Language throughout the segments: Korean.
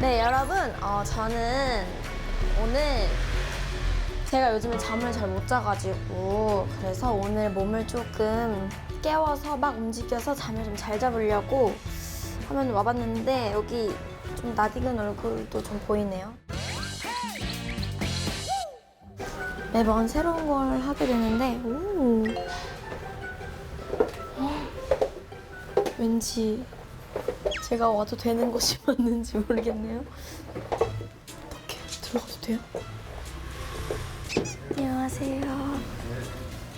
네, 여러분, 어, 저는 오늘 제가 요즘에 잠을 잘 못 자가지고 그래서 오늘 몸을 조금 깨워서 막 움직여서 잠을 좀 잘 잡으려고 하면 와봤는데 여기 좀 낯익은 얼굴도 좀 보이네요. 매번 새로운 걸 하게 되는데 오. 왠지 제가 와도 되는 곳이 맞는지 모르겠네요. 어떻게 들어가도 돼요? 안녕하세요.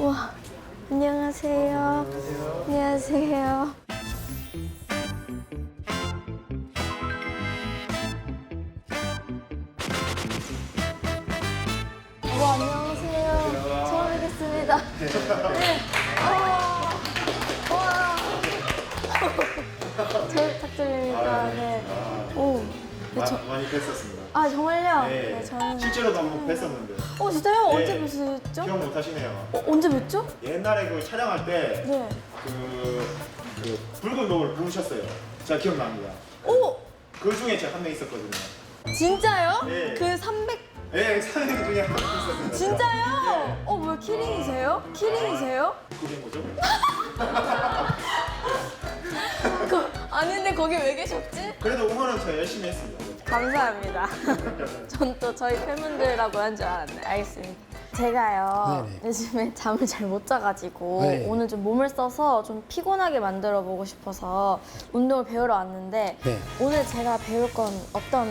와, 안녕하세요. 안녕하세요. 와, 안녕하세요. 처음 뵙겠습니다. 네. 네. 오. 네, 마, 저, 많이 뵀었습니다. 아, 정말요? 네, 네, 저는. 실제로도 한번 뵀었는데 어, 진짜요? 네. 언제 뵀었죠? 기억 못 하시네요. 어, 언제 뵀죠? 옛날에 그 촬영할 때 네. 그, 그 붉은 노을 부르셨어요. 제가 기억납니다. 오! 그 중에 제가 한 명 있었거든요. 진짜요? 네. 그 300. 네, 사장님 중에 한 명 있었어요. 진짜요? 어, 뭐야, 키링이세요? 키링이세요? 그게 뭐죠? 그, 아닌데 거기 왜 계셨지? 그래도 응원은 제가 열심히 했습니다. 감사합니다. 전 또 저희 팬분들이라고 한 줄 알았네. 알겠습니다. 제가요 네네. 요즘에 잠을 잘 못 자가지고 네. 오늘 좀 몸을 써서 좀 피곤하게 만들어 보고 싶어서 운동을 배우러 왔는데 네. 오늘 제가 배울 건 어떤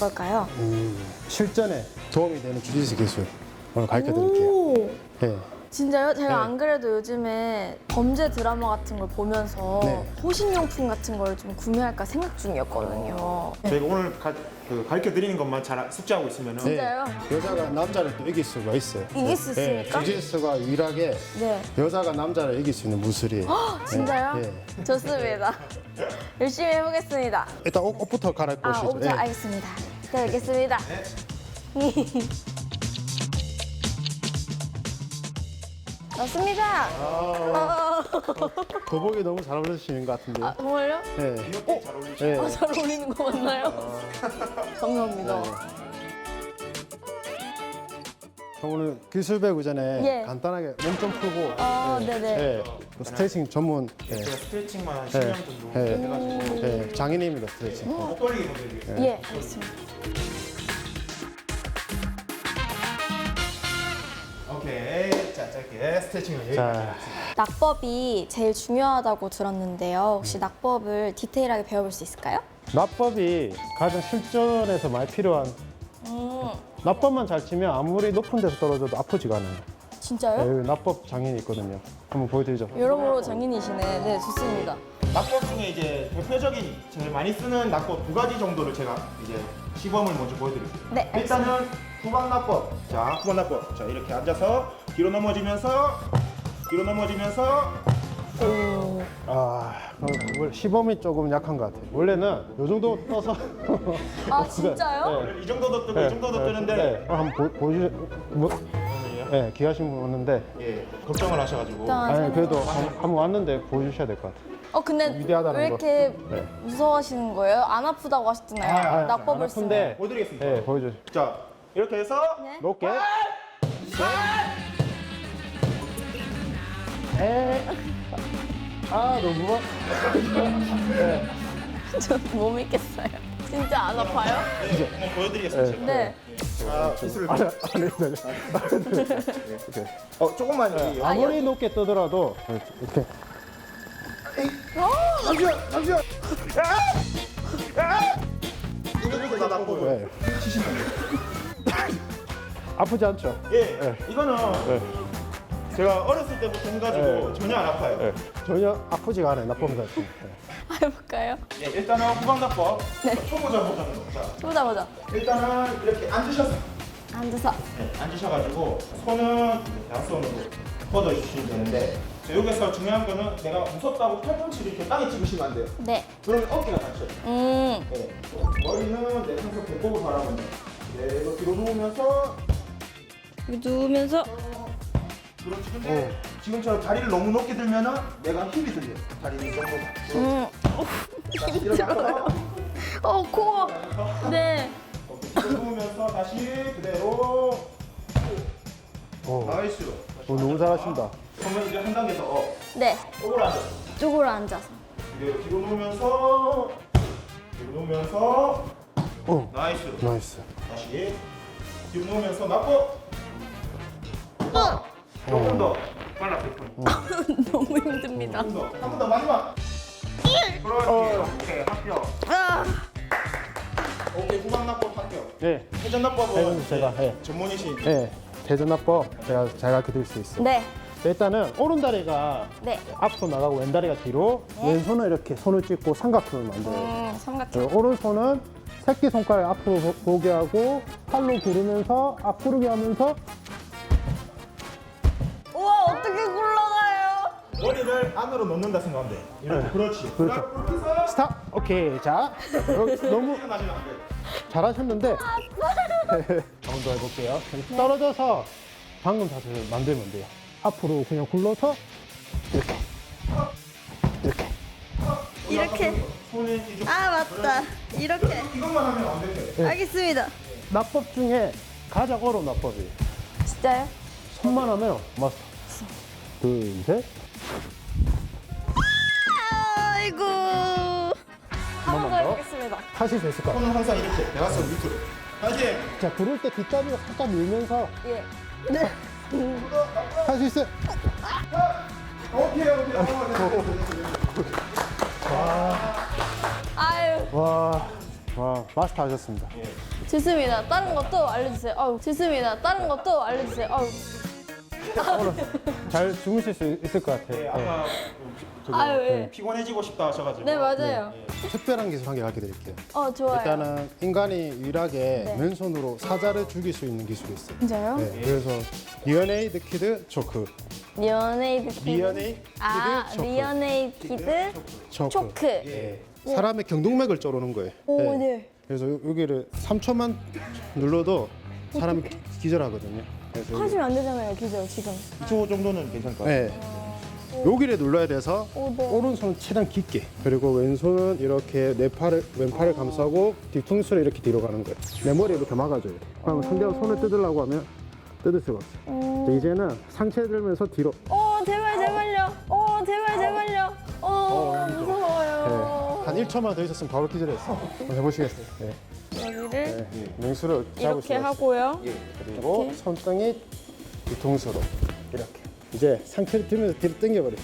걸까요? 음, 실전에 도움이 되는 주짓수 기술 오늘 가르쳐 드릴게요. 오 네. 진짜요? 제가 네. 안 그래도 요즘에 범죄 드라마 같은 걸 보면서 네. 호신용품 같은 걸 좀 구매할까 생각 중이었거든요. 저희가 오늘 가, 그 가르쳐 드리는 것만 잘 숙지하고 있으면 은 진짜요? 여자가 남자를 또 이길 수가 있어요. 이길 수 있습니까? 네, 주짓수가 유일하게 네. 여자가 남자를 이길 수 있는 무술이에요. 진짜요? 네. 좋습니다. 열심히 해보겠습니다. 일단 옷, 옷부터 갈아입고 아, 오시죠. 오부터 네. 알겠습니다. 네, 알겠습니다. 좋습니다. 어, 도복이 너무 잘 어울리시는 것 같은데요. 아, 정말요? 네. 이렇게 잘 어울리시죠? 네. 아, 잘 어울리는 거 맞나요? 감사합니다. 저 오늘 기술 배우기 전에 예. 간단하게 몸 좀 풀고 아, 네 네. 네. 그 스트레칭 전문 네. 제가 스트레칭만 한 네. 10년 정도 네. 해가지고 네. 장인입니다 스트레칭. 목 벌리기 먼저 해드릴게요. 예, 알겠습니다. 여기까지 자, 하겠습니다. 낙법이 제일 중요하다고 들었는데요. 혹시 낙법을 디테일하게 배워볼 수 있을까요? 납법이 가장 실전에서 많이 필요한 음, 납법만 잘 치면 아무리 높은 데서 떨어져도 아프지가 않아요. 진짜요? 네, 여기 납법 장인이 있거든요. 한번 보여드리죠. 여러모로 장인이시네. 네, 좋습니다. 낙법 중에 이제 대표적인 제일 많이 쓰는 낙법 두 가지 정도를 제가 이제 시범을 먼저 보여드릴게요. 네, 일단은 후방 낙법. 자, 후방 낙법. 자, 이렇게 앉아서 뒤로 넘어지면서 뒤로 넘어지면서 오. 아, 그걸 시범이 조금 약한 것 같아요. 원래는 요 정도 떠서. 아, 진짜요? 네. 이 정도도 뜨고 이 정도도 뜨는데 네. 어, 한번 보, 보여주, 뭐, 네, 기하신 분 왔는데. 예, 걱정을 하셔가지고 일단 아니, 그래도 한, 한번 왔는데 보여주셔야 될 것 같아요. 어 근데 위대하다는 왜 거. 이렇게 네. 무서워하시는 거예요? 안 아프다고 하셨잖아요. 아, 아, 낙법을 안 쓰면. 아픈데. 보여드리겠습니다. 네, 보여주세요. 자, 이렇게 해서 네. 높게. 에. 아, 너무 무거 저못 믿겠어요. 진짜 안 아파요? 네, 한번 보여드리겠습니다. 제가. 네. 자, 기술을 안 해, 안 해, 안 해. 이렇게. 어, 조금만 여기 아, 아무리 높게 떠더라도 이렇게. 잠시만, 잠시만. 이거부터 다 낙법을. 네. 아프지 않죠? 예, 네. 이거는 네. 제가 어렸을 때부터 해가지고 네. 전혀 안 아파요. 네. 전혀 아프지가 않아요. 나쁨 자체. 네. 해볼까요? 예, 일단은 후방낙법. 네. 초보자 보자는 거. 자, 보자 보자. 일단은 이렇게 앉으셔서 앉아서. 네, 앉으셔가지고 손은 양손으로 뻗어주시면 되는데 자, 여기서 중요한 거는 내가 무섭다고 팔꿈치를 이렇게 땅에 찍으시면 안 돼요. 네. 그러면 어깨가 다쳐요. 음. 네. 머리는 내 상태 배꼽을. 네, 이거 뒤로 누우면서 여기 누우면서. 그렇지. 근데 지금처럼 다리를 너무 높게 들면은 내가 힘이 들려요. 다리는 정도. 음. 자, 일어나서 어 코어. 네. 어깨 누우면서 다시 그대로 오, 나이스. 오, 너무 잘하신다. 그러면 이제 한 단계 더 어, 네. 오그라져. 쪽으로 앉아서. 그대로 뒤로 누우면서 뒤로 누우면서 오, 나이스. 나이스. 다시 뒤로 누우면서 맞고 조금 더 빨라 백분. 너무 힘듭니다. 조금 더. 한 번 더 마지막. 그렇지. 오케이 합격. 아. 오케이 후방 납법 합격. 네, 회전 납법은 회전 제가 해. 전문이신. 네. 대전납법 제가 잘 가르쳐 드릴 수 있어요. 네. 일단은 오른 다리가 네. 앞으로 나가고 왼 다리가 뒤로 왼손은 이렇게 손을 찢고 삼각형을 만들어요. 음 삼각형. 그리고 오른손은 새끼 손가락 앞으로 보- 보게 하고 팔로 구르면서 앞구르기 하면서 머리를 안으로 넣는다 생각하면 돼. 이렇게 네. 그렇지. 그렇죠. 스탑. 오케이. 자, 어, 너무. 잘하셨는데 한번 더 해볼게요. 떨어져서 방금 자세를 만들면 돼요. 앞으로 그냥 굴러서 이렇게 이렇게 이렇게. 이쪽 아 맞다. 이렇게. 이것만 하면 안 돼. 네. 알겠습니다. 납법 중에 가장 어려운 납법이에요. 진짜요? 손만 하면 마스터. 둘, 셋. 아이고. 한 번 더. 해보겠습니다. 하실 수 있을 것 같아요. 손은 항상 이렇게 대각선 밑으로. 다시. 자, 부를 때 뒷다리를 살짝 밀면서 예. 네. 할수 있어요. 오케이 오케이. 아유 와, 와, 마스터 하셨습니다. 좋습니다. 다른 것도 알려주세요. 아유 좋습니다. 다른 것도 알려주세요. 아유. 잘 주무실 수 있을 것 같아요. 네, 네. 아까 저기 아유 예. 피곤해지고 싶다 하셔가지고. 네 맞아요. 특별한 기술 한 개 가르쳐 드릴게요. 어 좋아요. 일단은 인간이 유일하게 네. 맨손으로 사자를 죽일 수 있는 기술이 있어요. 진짜요? 네, 그래서 리어네이드 키드 초크. 리어네이드 키드. 리어네이드 아 초크. 리어네이드 초크. 초크. 예. 사람의 경동맥을 쪼르는 거예요. 오 예. 네. 그래서 요- 여기를 3초만 눌러도 사람이 기절하거든요. 그래서 하시면 안 되잖아요, 기절 지금. 2초 정도는 괜찮을 것 같아요. 네. 여기를 눌러야 돼서 오, 네. 오른손은 최대한 깊게 그리고 왼손은 이렇게 내 팔을 왼팔을 감싸고 뒤통수를 이렇게 뒤로 가는 거예요. 내 머리 이렇게 막아줘요. 그럼 상대가 손을 뜯으려고 하면 뜯을 수가 없어요. 이제는 상체 들면서 뒤로 오 제발 제발요. 오 제발 제발요. 오 네. 무서워요. 한 1초만 더 있었으면 바로 기절했어. 한번 해보시겠어요? 네. 여기를 네. 맹수를 이렇게 잡으시고 하고요. 그리고 이렇게. 손등이 뒤통수로 이렇게 이제 상체를 들면서 뒤로 당겨버려.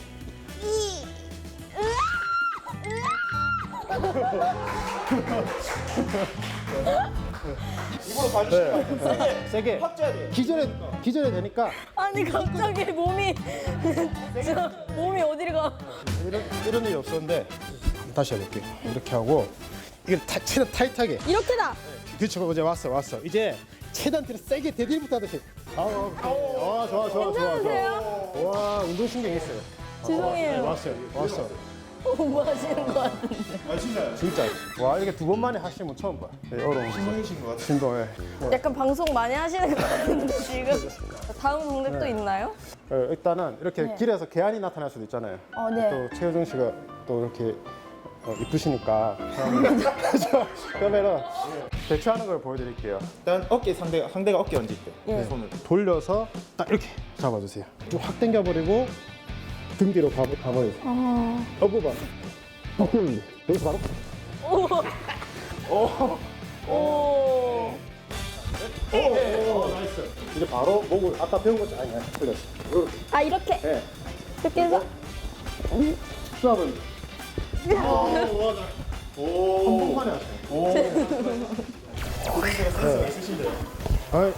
입으로 봐주시면 네. 세게 세게 확 쪄야 돼요. 기절해 기절해 되니까 아니 갑자기 몸이 저 몸이 어디를 가? 이런 이런 일이 없었는데 다시 해볼게요. 이렇게 하고 이게 타, 최대한 타이트하게. 이렇게다. 그렇죠. 이제 왔어 왔어. 이제 최대한 뒤로 세게 대딜부터 하듯이. 아우, 아, 좋아 좋아 좋아. 괜찮으세요? 좋아. 와 운동신경 있어요. 죄송해요. 왔어요 왔어. 뭐 하시는 거 같은데. 아 진짜요? 진짜. 와 이게 두 번 만에 하시면 처음 봐. 네, 어려운 거. 신동이신 것 같아요. 신동해. 약간 방송 많이 하시는 거 같은데 지금. 다음 동작 또 있나요? 어, 일단은 이렇게 네. 길에서 개안이 나타날 수도 있잖아요. 어 네. 또 최효정 씨가 또 이렇게 어, 이쁘시니까 그러면은 대충 하는 걸 보여드릴게요. 일단 어깨 상대가 상대가 어깨 얹을 때 예. 손을 돌려서 딱 이렇게 잡아주세요. 좀확 당겨버리고 등 뒤로 가, 가버리세요. 어. 어부 봐. 딱 뛰는데 여기서 바로 오. 오, 오, 나이스. 이제 바로 목을 아까 배운 거지 아니야 틀렸어. 이렇게. 아 이렇게 네. 이렇게 해서 수압은 한 번만에 하세요. 선생님께서 센스가 있으신데요. 아이,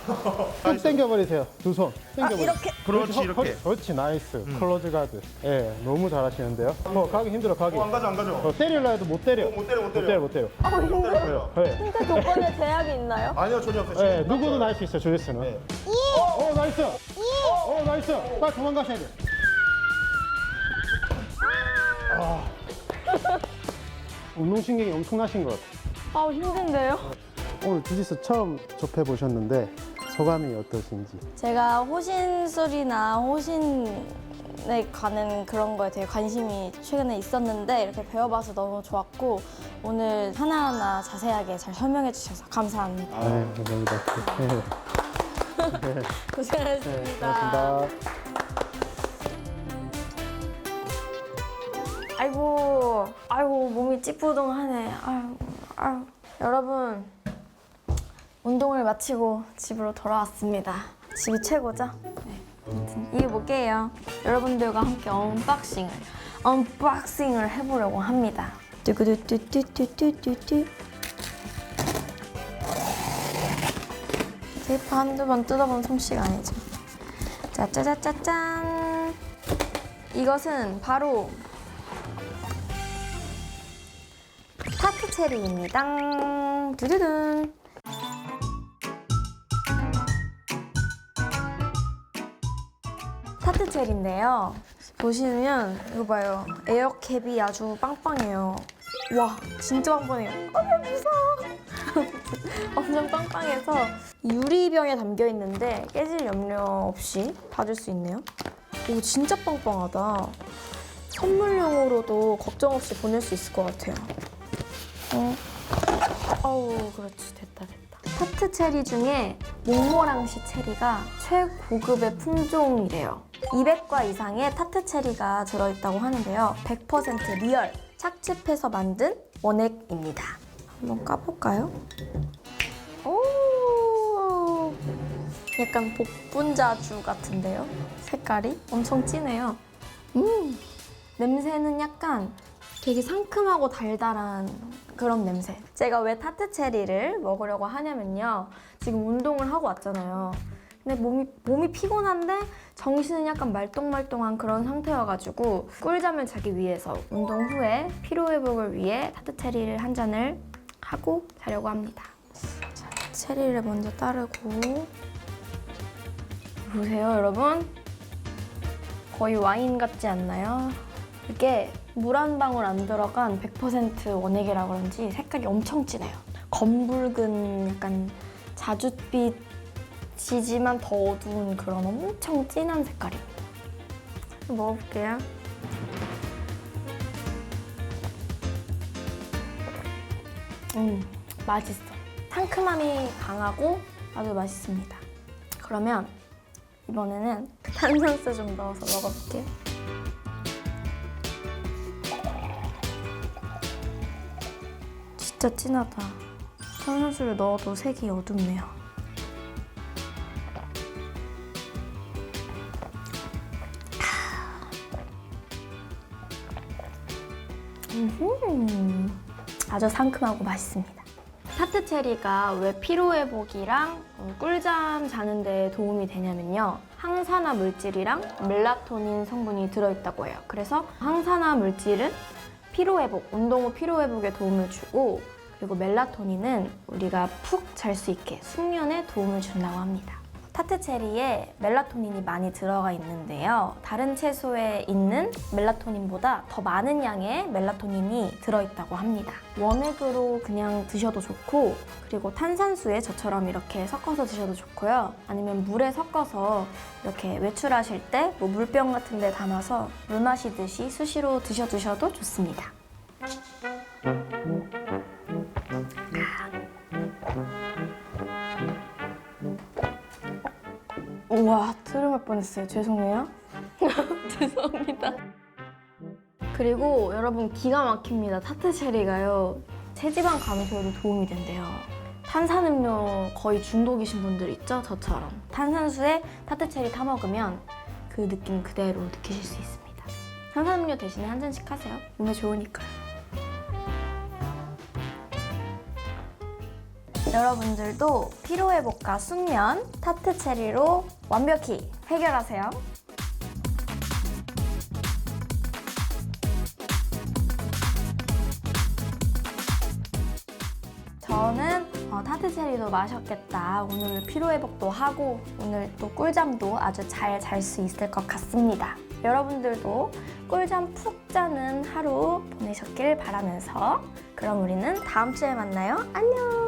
쭉 당겨버리세요. 두 손. 당겨버리세요. 이렇게. 그렇지, 허- 이렇게. 허- 그렇지, 나이스. 클로즈 가드. 예, 너무 잘하시는데요. 어, 가기 힘들어, 가기. 어, 안 가죠 안 가죠. 어, 때리려 해도 못 때려. 어, 못 때려, 못못 때려. 때려, 못 때려. 아 힘들어. 때려요. 네. 힌트 조건에 제약이 있나요? 아니요 전혀 없어요. 예, 누구든 할 수 있어요, 조회수는. 네. 어, 어, 나이스. 어, 나이스. 빨리 도망가셔야 돼. 아. 운동신경이 엄청나신 것 같아요. 아 힘든데요? 오늘 주짓수 처음 접해보셨는데 소감이 어떠신지? 제가 호신술이나 호신에 가는 그런 거에 되게 관심이 최근에 있었는데 이렇게 배워봐서 너무 좋았고 오늘 하나하나 자세하게 잘 설명해 주셔서 감사합니다. 네, 감사합니다. 네, 네, 고생하셨습니다. 고맙습니다. 아이고, 아이고 몸이 찌뿌둥하네. 아유, 아유. 여러분 운동을 마치고 집으로 돌아왔습니다. 집이 최고죠? 네. 아무튼 이게 뭐게요? 여러분들과 함께 언박싱을 언박싱을 해보려고 합니다. 뚜구두뚜뚜뚜뚜뚜 테이프 한두 번 뜯어본 솜씨가 아니죠. 자, 짜자짜짠. 이것은 바로 타트 체리입니다. 두두둔. 타트 체리인데요. 보시면 이거 봐요. 에어캡이 아주 빵빵해요. 와, 진짜 빵빵해요. 아, 무서워. 엄청 빵빵해서 유리병에 담겨 있는데 깨질 염려 없이 닫을 수 있네요. 오, 진짜 빵빵하다. 선물용으로도 걱정 없이 보낼 수 있을 것 같아요. 어. 어우, 그렇지. 됐다, 됐다. 타트 체리 중에 몽모랑시 체리가 최고급의 품종이래요. 200과 이상의 타트 체리가 들어있다고 하는데요. 100% 리얼 착즙해서 만든 원액입니다. 한번 까볼까요? 오, 약간 복분자주 같은데요? 색깔이 엄청 진해요. 음, 냄새는 약간 되게 상큼하고 달달한 그런 냄새. 제가 왜 타트 체리를 먹으려고 하냐면요. 지금 운동을 하고 왔잖아요. 근데 몸이, 몸이 피곤한데 정신은 약간 말똥말똥한 그런 상태여가지고 꿀잠을 자기 위해서 운동 후에 피로회복을 위해 타트 체리를 한 잔을 하고 자려고 합니다. 자, 체리를 먼저 따르고 보세요, 여러분. 거의 와인 같지 않나요? 이게 물 한 방울 안 들어간 100% 원액이라 그런지 색깔이 엄청 진해요. 검붉은 약간 자줏빛이지만 더 어두운 그런 엄청 진한 색깔입니다. 먹어볼게요. 음, 맛있어. 상큼함이 강하고 아주 맛있습니다. 그러면 이번에는 탄산수 좀 넣어서 먹어볼게요. 진짜 진하다. 탄산수를 넣어도 색이 어둡네요. 음흠. 아주 상큼하고 맛있습니다. 타트 체리가 왜 피로 회복이랑 어, 꿀잠 자는 데 도움이 되냐면요. 항산화 물질이랑 멜라토닌 성분이 들어있다고 해요. 그래서 항산화 물질은 피로 회복, 운동 후 피로 회복에 도움을 주고 그리고 멜라토닌은 우리가 푹 잘 수 있게 숙면에 도움을 준다고 합니다. 타트 체리에 멜라토닌이 많이 들어가 있는데요. 다른 채소에 있는 멜라토닌보다 더 많은 양의 멜라토닌이 들어있다고 합니다. 원액으로 그냥 드셔도 좋고, 그리고 탄산수에 저처럼 이렇게 섞어서 드셔도 좋고요. 아니면 물에 섞어서 이렇게 외출하실 때 뭐 물병 같은 데 담아서 물 마시듯이 수시로 드셔 드셔도 좋습니다. 우와, 트름할 뻔했어요. 죄송해요. 죄송합니다. 그리고 여러분 기가 막힙니다. 타트 체리가요. 체지방 감소에도 도움이 된대요. 탄산음료 거의 중독이신 분들 있죠? 저처럼. 탄산수에 타트 체리 타 먹으면 그 느낌 그대로 느끼실 수 있습니다. 탄산음료 대신에 한 잔씩 하세요. 몸에 좋으니까요. 여러분들도 피로회복과 숙면 타트 체리로 완벽히 해결하세요. 저는 어, 타트 체리도 마셨겠다. 오늘 피로회복도 하고 오늘 또 꿀잠도 아주 잘 잘 수 있을 것 같습니다. 여러분들도 꿀잠 푹 자는 하루 보내셨길 바라면서 그럼 우리는 다음 주에 만나요. 안녕!